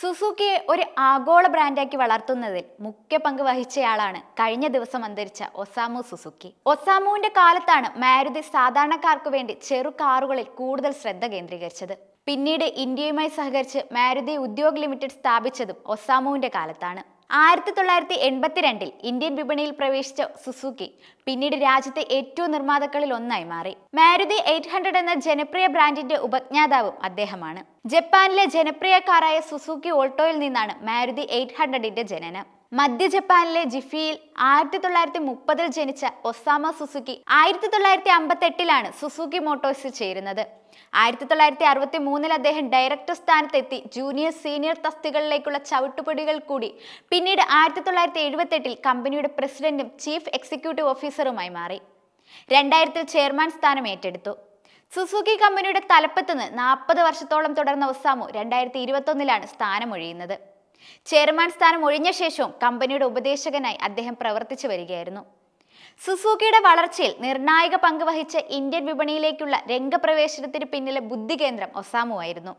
സുസുക്കിയെ ഒരു ആഗോള ബ്രാൻഡാക്കി വളർത്തുന്നതിൽ മുഖ്യ പങ്ക് വഹിച്ചയാളാണ് കഴിഞ്ഞ ദിവസം അന്തരിച്ച ഒസാമു സുസുക്കി. ഒസാമുവിന്റെ കാലത്താണ് മാരുതി സാധാരണക്കാർക്ക് വേണ്ടി ചെറു കാറുകളിൽ കൂടുതൽ ശ്രദ്ധ കേന്ദ്രീകരിച്ചത്. പിന്നീട് ഇന്ത്യയുമായി സഹകരിച്ച് മാരുതി ഉദ്യോഗ് ലിമിറ്റഡ് സ്ഥാപിച്ചതും ഒസാമുവിന്റെ കാലത്താണ്. ആയിരത്തി തൊള്ളായിരത്തി എൺപത്തിരണ്ടിൽ ഇന്ത്യൻ വിപണിയിൽ പ്രവേശിച്ച സുസുക്കി പിന്നീട് രാജ്യത്തെ ഏറ്റവും നിർമ്മാതാക്കളിൽ ഒന്നായി മാറി. മാരുതി എയ്റ്റ് ഹൺഡ്രഡ് എന്ന ജനപ്രിയ ബ്രാൻഡിന്റെ ഉപജ്ഞാതാവും അദ്ദേഹമാണ്. ജപ്പാനിലെ ജനപ്രിയ കാറായ സുസുക്കി ഓൾട്ടോയിൽ നിന്നാണ് മാരുതി എയ്റ്റ് ഹൺഡ്രഡിന്റെ ജനനം. മധ്യ ജപ്പാനിലെ ജിഫിയിൽ ആയിരത്തി തൊള്ളായിരത്തി മുപ്പതിൽ ജനിച്ച ഒസാമ സുസുക്കി ആയിരത്തി തൊള്ളായിരത്തി അമ്പത്തി എട്ടിലാണ് സുസുക്കി മോട്ടോഴ്സിൽ ചേരുന്നത്. ആയിരത്തി തൊള്ളായിരത്തി അറുപത്തി മൂന്നിൽ അദ്ദേഹം ഡയറക്ടർ സ്ഥാനത്തെത്തി. ജൂനിയർ സീനിയർ തസ്തികളിലേക്കുള്ള ചവിട്ടുപടികൾ കൂടി. പിന്നീട് ആയിരത്തി തൊള്ളായിരത്തി എഴുപത്തെട്ടിൽ കമ്പനിയുടെ പ്രസിഡന്റും ചീഫ് എക്സിക്യൂട്ടീവ് ഓഫീസറുമായി മാറി. രണ്ടായിരത്തിൽ ചെയർമാൻ സ്ഥാനം ഏറ്റെടുത്തു. സുസുക്കി കമ്പനിയുടെ തലപ്പത്തുനിന്ന് നാൽപ്പത് വർഷത്തോളം തുടർന്ന ഒസാമു രണ്ടായിരത്തി ഇരുപത്തൊന്നിലാണ് സ്ഥാനമൊഴിയുന്നത്. ചെയർമാൻ സ്ഥാനം ഒഴിഞ്ഞ ശേഷവും കമ്പനിയുടെ ഉപദേശകനായി അദ്ദേഹം പ്രവർത്തിച്ചു വരികയായിരുന്നു. സുസൂക്കിയുടെ വളർച്ചയിൽ നിർണായക പങ്ക് വഹിച്ച ഇന്ത്യൻ വിപണിയിലേക്കുള്ള രംഗപ്രവേശനത്തിന് പിന്നിലെ ബുദ്ധികേന്ദ്രം ഒസാമുവായിരുന്നു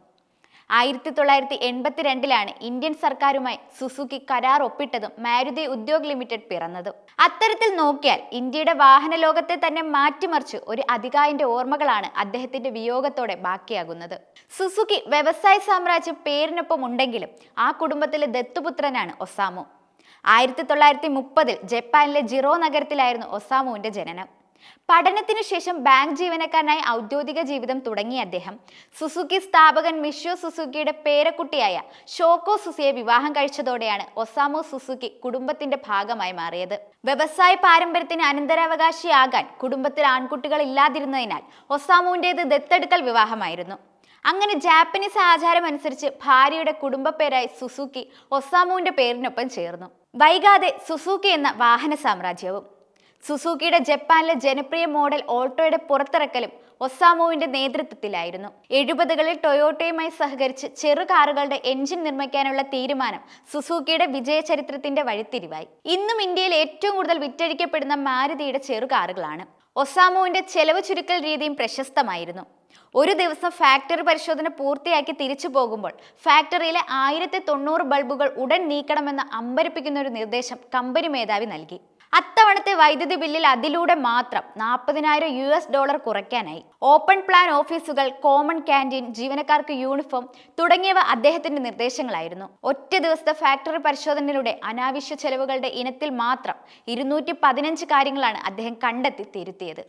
ആയിരത്തി തൊള്ളായിരത്തി എൺപത്തിരണ്ടിലാണ് ഇന്ത്യൻ സർക്കാരുമായി സുസുക്കി കരാർ ഒപ്പിട്ടതും മാരുതി ഉദ്യോഗ് ലിമിറ്റഡ് പിറന്നതും. അത്തരത്തിൽ നോക്കിയാൽ ഇന്ത്യയുടെ വാഹന ലോകത്തെ തന്നെ മാറ്റിമറിച്ച് ഒരു അധികായന്റെ ഓർമ്മകളാണ് അദ്ദേഹത്തിന്റെ വിയോഗത്തോടെ ബാക്കിയാകുന്നത്. സുസുക്കി വ്യവസായ സാമ്രാജ്യം പേരിനൊപ്പം ഉണ്ടെങ്കിലും ആ കുടുംബത്തിലെ ദത്തുപുത്രനാണ് ഒസാമു. ആയിരത്തി തൊള്ളായിരത്തി മുപ്പതിൽ ജപ്പാനിലെ ജിറോ നഗരത്തിലായിരുന്നു ഒസാമുവിന്റെ ജനനം. പഠനത്തിനു ശേഷം ബാങ്ക് ജീവനക്കാരനായി ഔദ്യോഗിക ജീവിതം തുടങ്ങിയ അദ്ദേഹം. സുസുക്കി സ്ഥാപകൻ മിഷോ സുസുക്കിയുടെ പേരക്കുട്ടിയായ ഷോക്കോ സുസിയെ വിവാഹം കഴിച്ചതോടെയാണ് ഒസാമോ സുസുക്കി കുടുംബത്തിന്റെ ഭാഗമായി മാറിയത്. വ്യവസായ പാരമ്പര്യത്തിന് അനന്തരാവകാശിയാകാൻ കുടുംബത്തിൽ ആൺകുട്ടികൾ ഇല്ലാതിരുന്നതിനാൽ ഒസാമുവിന്റേത് ദത്തെടുക്കൽ വിവാഹമായിരുന്നു. അങ്ങനെ ജാപ്പനീസ് ആചാരം അനുസരിച്ച് ഭാര്യയുടെ കുടുംബ പേരായി സുസുക്കി ഒസാമുവിന്റെ പേരിനൊപ്പം ചേർന്നു. വൈകാതെ സുസുക്കി എന്ന വാഹന സാമ്രാജ്യവും സുസുക്കിയുടെ ജപ്പാനിലെ ജനപ്രിയ മോഡൽ ഓട്ടോയുടെ പുറത്തിറക്കലും ഒസാമോവിന്റെ നേതൃത്വത്തിലായിരുന്നു. എഴുപതുകളിൽ ടൊയോട്ടയുമായി സഹകരിച്ച് ചെറു കാറുകളുടെ എഞ്ചിൻ നിർമ്മിക്കാനുള്ള തീരുമാനം സുസൂക്കിയുടെ വിജയ ചരിത്രത്തിന്റെ വഴിത്തിരിവായി. ഇന്നും ഇന്ത്യയിൽ ഏറ്റവും കൂടുതൽ വിറ്റഴിക്കപ്പെടുന്ന മാരുതിയുടെ ചെറു കാറുകളാണ്. ഒസാമോവിന്റെ ചെലവ് ചുരുക്കൽ രീതിയും പ്രശസ്തമായിരുന്നു. ഒരു ദിവസം ഫാക്ടറി പരിശോധന പൂർത്തിയാക്കി തിരിച്ചു പോകുമ്പോൾ ഫാക്ടറിയിലെ ആയിരത്തി തൊണ്ണൂറ് ബൾബുകൾ ഉടൻ നീക്കണമെന്ന് അമ്പരിപ്പിക്കുന്ന ഒരു നിർദ്ദേശം കമ്പനി മേധാവി നൽകി. അത്തവണത്തെ വൈദ്യുതി ബില്ലിൽ അതിലൂടെ മാത്രം നാൽപ്പതിനായിരം യു എസ് ഡോളർ കുറയ്ക്കാനായി. ഓപ്പൺ പ്ലാൻ ഓഫീസുകൾ കോമൺ ക്യാന്റീൻ ജീവനക്കാർക്ക് യൂണിഫോം തുടങ്ങിയവ അദ്ദേഹത്തിന്റെ നിർദ്ദേശങ്ങളായിരുന്നു. ഒറ്റ ദിവസത്തെ ഫാക്ടറി പരിശോധനയിലൂടെ അനാവശ്യ ചെലവുകളുടെ ഇനത്തിൽ മാത്രം ഇരുന്നൂറ്റി കാര്യങ്ങളാണ് അദ്ദേഹം കണ്ടെത്തി തിരുത്തിയത്.